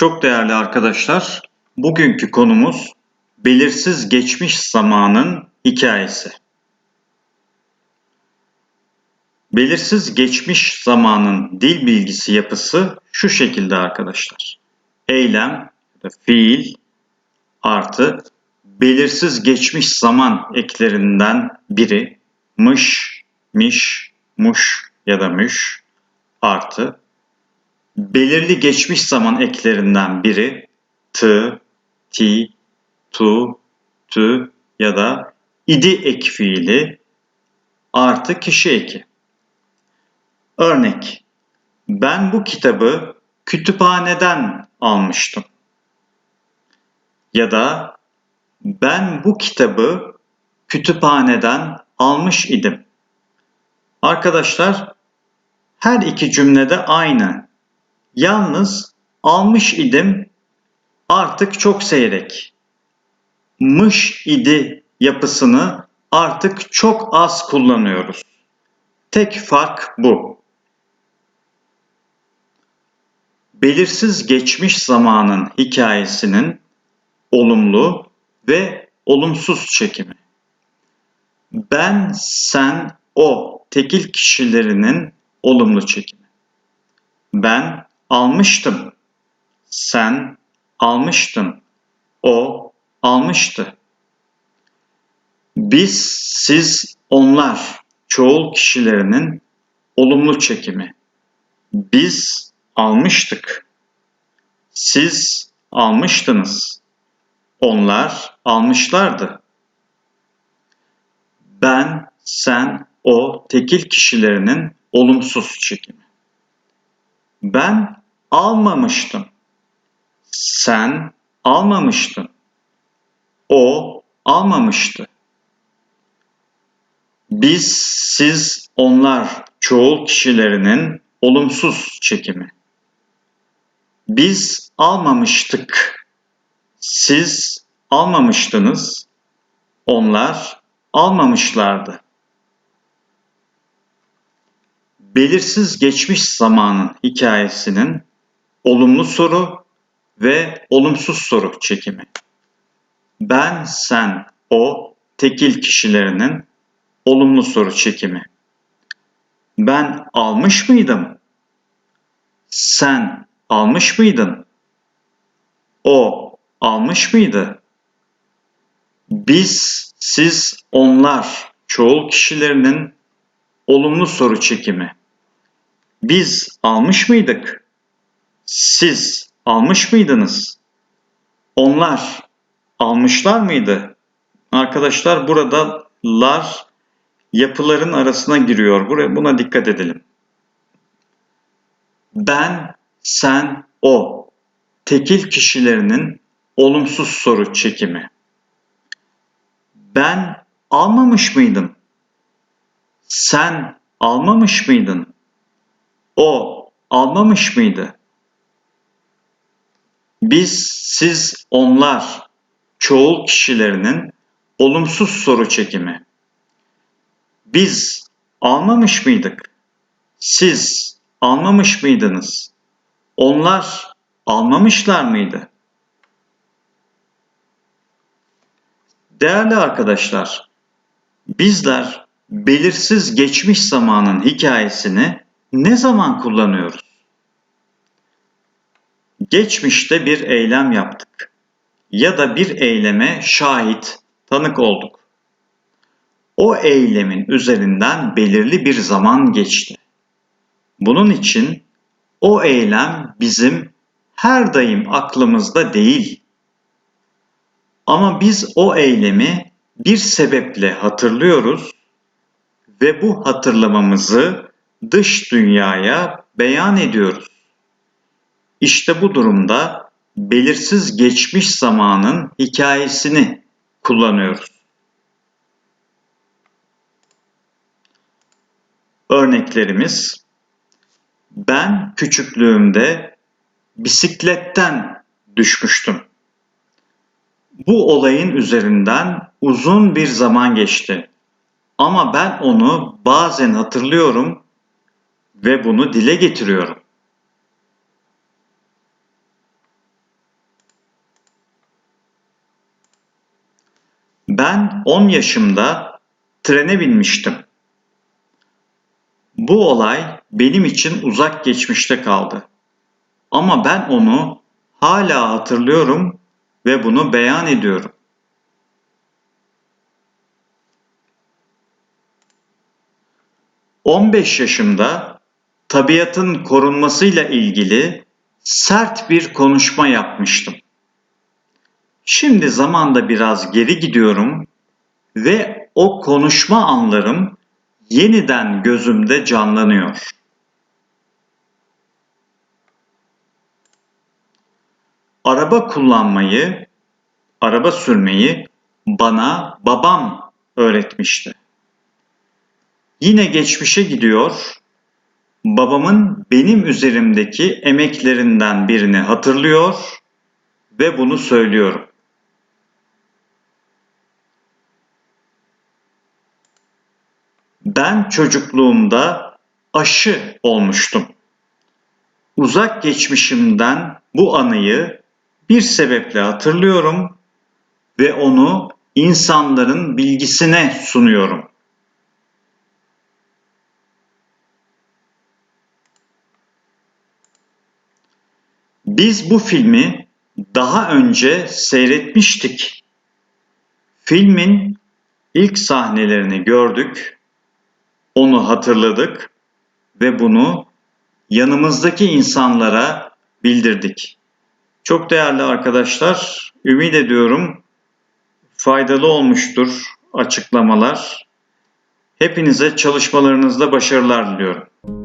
Çok değerli arkadaşlar, bugünkü konumuz belirsiz geçmiş zamanın hikayesi. Belirsiz geçmiş zamanın dil bilgisi yapısı şu şekilde arkadaşlar. Eylem, fiil artı belirsiz geçmiş zaman eklerinden biri mış, miş, muş ya da müş artı belirli geçmiş zaman eklerinden biri t, ti, tu, tü ya da idi ek fiili artı kişi eki. Örnek, ben bu kitabı kütüphaneden almıştım. Ya da ben bu kitabı kütüphaneden almış idim. Arkadaşlar her iki cümlede aynı. Yalnız almış idim artık çok seyrek. Mış idi yapısını artık çok az kullanıyoruz. Tek fark bu. Belirsiz geçmiş zamanın hikayesinin olumlu ve olumsuz çekimi. Ben, sen, o tekil kişilerinin olumlu çekimi. Ben almıştım. Sen almıştın. O almıştı. Biz, siz, onlar çoğul kişilerinin olumlu çekimi. Biz almıştık. Siz almıştınız. Onlar almışlardı. Ben, sen, o tekil kişilerinin olumsuz çekimi. Ben almamıştım. Sen almamıştın. O almamıştı. Biz, siz, onlar çoğul kişilerinin olumsuz çekimi. Biz almamıştık. Siz almamıştınız. Onlar almamışlardı. Belirsiz geçmiş zamanın hikayesinin olumlu soru ve olumsuz soru çekimi. Ben, sen, o tekil kişilerinin olumlu soru çekimi. Ben almış mıydım? Sen almış mıydın? O almış mıydı? Biz, siz, onlar çoğul kişilerinin olumlu soru çekimi. Biz almış mıydık? Siz almış mıydınız? Onlar almışlar mıydı? Arkadaşlar burada lar yapıların arasına giriyor. Buraya buna dikkat edelim. Ben, sen, o tekil kişilerinin olumsuz soru çekimi. Ben almamış mıydım? Sen almamış mıydın? O almamış mıydı? Biz, siz, onlar çoğul kişilerinin olumsuz soru çekimi. Biz almamış mıydık? Siz almamış mıydınız? Onlar almamışlar mıydı? Değerli arkadaşlar, bizler belirsiz geçmiş zamanın hikayesini ne zaman kullanıyoruz? Geçmişte bir eylem yaptık ya da bir eyleme şahit, tanık olduk. O eylemin üzerinden belirli bir zaman geçti. Bunun için o eylem bizim her daim aklımızda değil. Ama biz o eylemi bir sebeple hatırlıyoruz ve bu hatırlamamızı dış dünyaya beyan ediyoruz. İşte bu durumda belirsiz geçmiş zamanın hikayesini kullanıyoruz. Örneklerimiz ben küçüklüğümde bisikletten düşmüştüm. Bu olayın üzerinden uzun bir zaman geçti. Ama ben onu bazen hatırlıyorum ve bunu dile getiriyorum. Ben 10 yaşımda trene binmiştim. Bu olay benim için uzak geçmişte kaldı. Ama ben onu hala hatırlıyorum ve bunu beyan ediyorum. ...15 yaşımda tabiatın korunmasıyla ilgili sert bir konuşma yapmıştım. Şimdi zamanda biraz geri gidiyorum ve o konuşma anlarım yeniden gözümde canlanıyor. Araba kullanmayı, araba sürmeyi bana babam öğretmişti. Yine geçmişe gidiyor, babamın benim üzerimdeki emeklerinden birini hatırlıyor ve bunu söylüyorum. Ben çocukluğumda aşı olmuştum. Uzak geçmişimden bu anıyı bir sebeple hatırlıyorum ve onu insanların bilgisine sunuyorum. Biz bu filmi daha önce seyretmiştik. Filmin ilk sahnelerini gördük, onu hatırladık ve bunu yanımızdaki insanlara bildirdik. Çok değerli arkadaşlar, ümit ediyorum faydalı olmuştur açıklamalar. Hepinize çalışmalarınızda başarılar diliyorum.